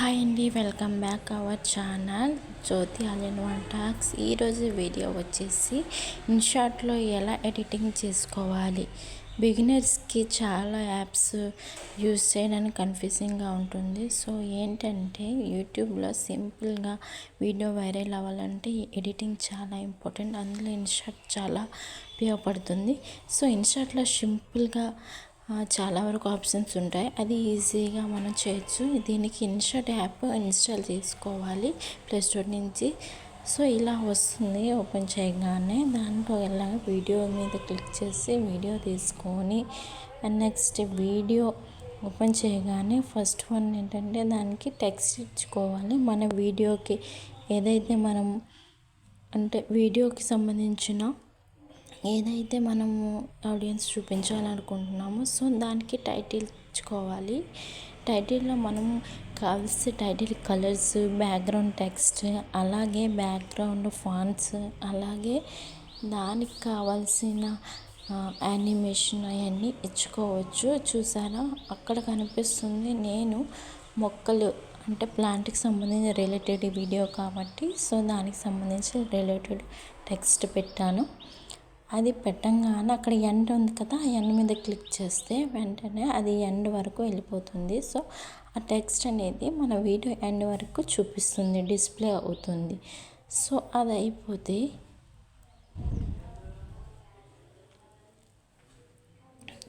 Hi అండి welcome back our channel. Jyothi all in one talks. ఈరోజు video వచ్చేసి ఇన్షాట్లో ఎలా ఎడిటింగ్ చేసుకోవాలి? బిగినర్స్కి చాలా యాప్స్ యూస్ చేయడానికి కన్ఫ్యూజింగ్గా ఉంటుంది. సో ఏంటంటే యూట్యూబ్లో సింపుల్గా వీడియో వైరల్ అవ్వాలంటే ఎడిటింగ్ చాలా ఇంపార్టెంట్. అందులో ఇన్షాట్ చాలా ఉపయోగపడుతుంది. సో ఇన్షాట్లో సింపుల్గా చాలా వరకు ఆప్షన్స్ ఉంటాయి. అది ఈజీగా మనం చేయొచ్చు. దీనికి ఇన్షర్ట్ యాప్ ఇన్స్టాల్ చేసుకోవాలి ప్లే స్టోర్ నుంచి. సో ఇలా వస్తుంది ఓపెన్ చేయగానే. దాంట్లో ఎలా వీడియో మీద క్లిక్ చేసి వీడియో తీసుకొని అండ్ నెక్స్ట్ వీడియో ఓపెన్ చేయగానే ఫస్ట్ వన్ ఏంటంటే దానికి టెక్స్ట్ ఇచ్చుకోవాలి. మన వీడియోకి ఏదైతే మనం అంటే వీడియోకి సంబంధించిన ఏదైతే మనము ఆడియన్స్ చూపించాలనుకుంటున్నామో సో దానికి టైటిల్ ఇచ్చుకోవాలి టైటిల్లో మనం కావాల్సిన టైటిల్ కలర్స్ బ్యాక్గ్రౌండ్ టెక్స్ట్ అలాగే బ్యాక్గ్రౌండ్ ఫాంట్స్ అలాగే దానికి కావాల్సిన యానిమేషన్ అవన్నీ ఇచ్చుకోవచ్చు. చూసారా? అక్కడ కనిపిస్తుంది నేను మొక్కలు అంటే ప్లాంట్కి సంబంధించిన రిలేటెడ్ వీడియో కాబట్టి సో దానికి సంబంధించి రిలేటెడ్ టెక్స్ట్ పెట్టాను. అది పెట్టంగానే అక్కడ ఎండ్ ఉంది కదా ఆ ఎండ్ మీద క్లిక్ చేస్తే వెంటనే అది ఎండ్ వరకు వెళ్ళిపోతుంది. సో ఆ టెక్స్ట్ అనేది మన వీడియో ఎండ్ వరకు చూపిస్తుంది డిస్ప్లే అవుతుంది. సో అది అయిపోతే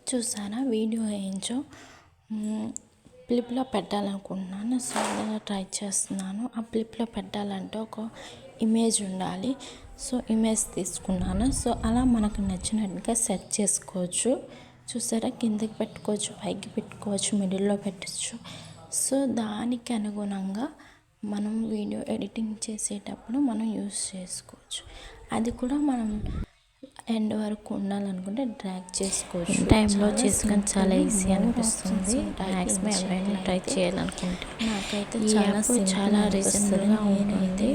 చూసారా వీడియో ఏంచో? ఫ్లిప్లో పెట్టాలనుకుంటున్నాను. సో అలా ట్రై చేస్తున్నాను. ఆ ఫ్లిప్లో పెట్టాలంటే ఒక ఇమేజ్ ఉండాలి. సో ఇమేజ్ తీసుకున్నాను. సో అలా మనకు నచ్చినట్టుగా సెట్ చేసుకోవచ్చు. చూసారా? కిందకి పెట్టుకోవచ్చు పైకి పెట్టుకోవచ్చు మిడిల్లో పెట్టచ్చు. సో దానికి అనుగుణంగా మనం వీడియో ఎడిటింగ్ చేసేటప్పుడు మనం యూస్ చేసుకోవచ్చు. అది కూడా మనం ఎండ్ వరకు ఉండాలనుకుంటే డ్రాగ్ చేసుకోవచ్చు. టైంలో చేసుకొని చాలా ఈజీ అనిపిస్తుంది. మ్యాక్సిమం ఎవరైనా ట్రై చేయాలనుకుంటే. నాకైతే చాలా చాలా రీజనబుల్గా ఉంటుంది.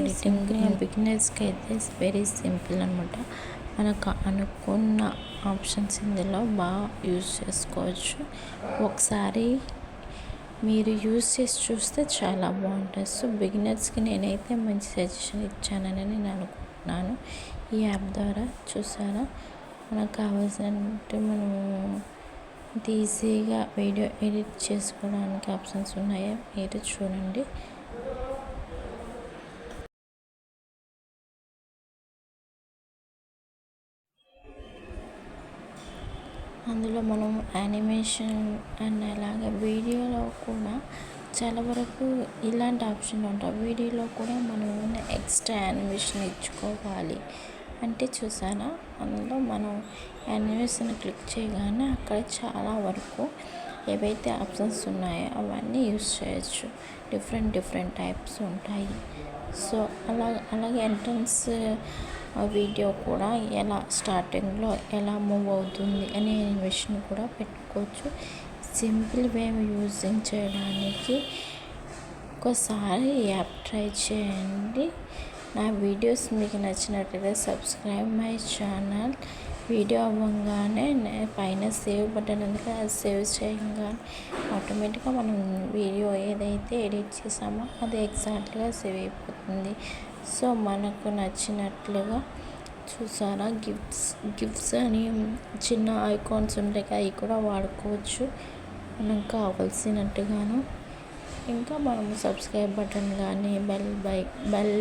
బిగినర్స్కి అయితే వెరీ సింపుల్ అనమాట మనకు అనుకున్న ఆప్షన్స్ ఇందులో బాగా యూజ్ చేసుకోవచ్చు. ఒకసారి మీరు యూజ్ చేసి చూస్తే చాలా బాగుంటుంది. సో బిగినర్స్కి నేనైతే మంచి సజెషన్ ఇచ్చానని నేను అనుకుంటున్నాను. ఈ యాప్ ద్వారా చూసారా? మనకు కావాల్సినట్టు మనము ఈజీగా వీడియో ఎడిట్ చేసుకోవడానికి ఆప్షన్స్ ఉన్నాయా? మీరు చూడండి. అందులో మనం యానిమేషన్ అండ్ అలాగే వీడియోలో కూడా చాలా వరకు ఇలాంటి ఆప్షన్ ఉంటాయి. వీడియోలో కూడా మనం ఎక్స్ట్రా యానిమేషన్ ఇచ్చుకోవాలి. అంటే చూసారా అందులో మనం యానిమేషన్ క్లిక్ చేయగానే అక్కడ చాలా వరకు ఏవైతే ఆప్షన్స్ ఉన్నాయో అవన్నీ యూస్ చేయొచ్చు. డిఫరెంట్ డిఫరెంట్ టైప్స్ ఉంటాయి. సో అలా అలాగే ఎంట్రన్స్ వీడియో కూడా ఎలా స్టార్టింగ్లో ఎలా మూవ్ అవుతుంది అనే యానిమేషన్ కూడా పెట్టుకోవచ్చు. సింపుల్ వే యూజింగ్ చేయడానికి ఒకసారి యాప్ ట్రై చేయండి. నా వీడియోస్ మీకు నచ్చినట్లయితే సబ్స్క్రైబ్ మై ఛానల్. వీడియో అవ్వగానే పైన సేవ్ బటన్ అందుకే అది సేవ్ చేయగానే ఆటోమేటిక్గా మనం వీడియో ఏదైతే ఎడిట్ చేసామో అది ఎగ్జాక్ట్గా సేవ్ అయిపోతుంది. సో మనకు నచ్చినట్లుగా చూసారా గిఫ్ట్స్ గిఫ్ట్స్ అని చిన్న ఐకాన్స్ ఉంటాయి అవి కూడా వాడుకోవచ్చు. మనకు కావాల్సినట్టుగాను. ఇంకా మనం సబ్స్క్రైబ్ బటన్ కానీ bell by bell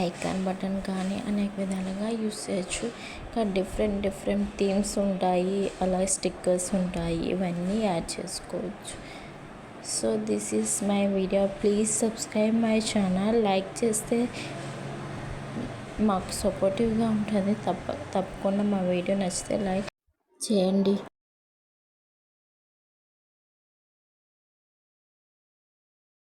icon button కానీ అనేక విధాలుగా యూస్ చేయొచ్చు. ఇంకా డిఫరెంట్ డిఫరెంట్ థీమ్స్ ఉంటాయి. అలాగే స్టిక్కర్స్ ఉంటాయి. ఇవన్నీ యాడ్ చేసుకోవచ్చు. So this is my video. Please subscribe my channel. Like చేస్తే మాకు సపోర్టివ్గా ఉంటుంది. తప్ప తప్పకుండా మా వీడియో నచ్చితే లైక్ చేయండి.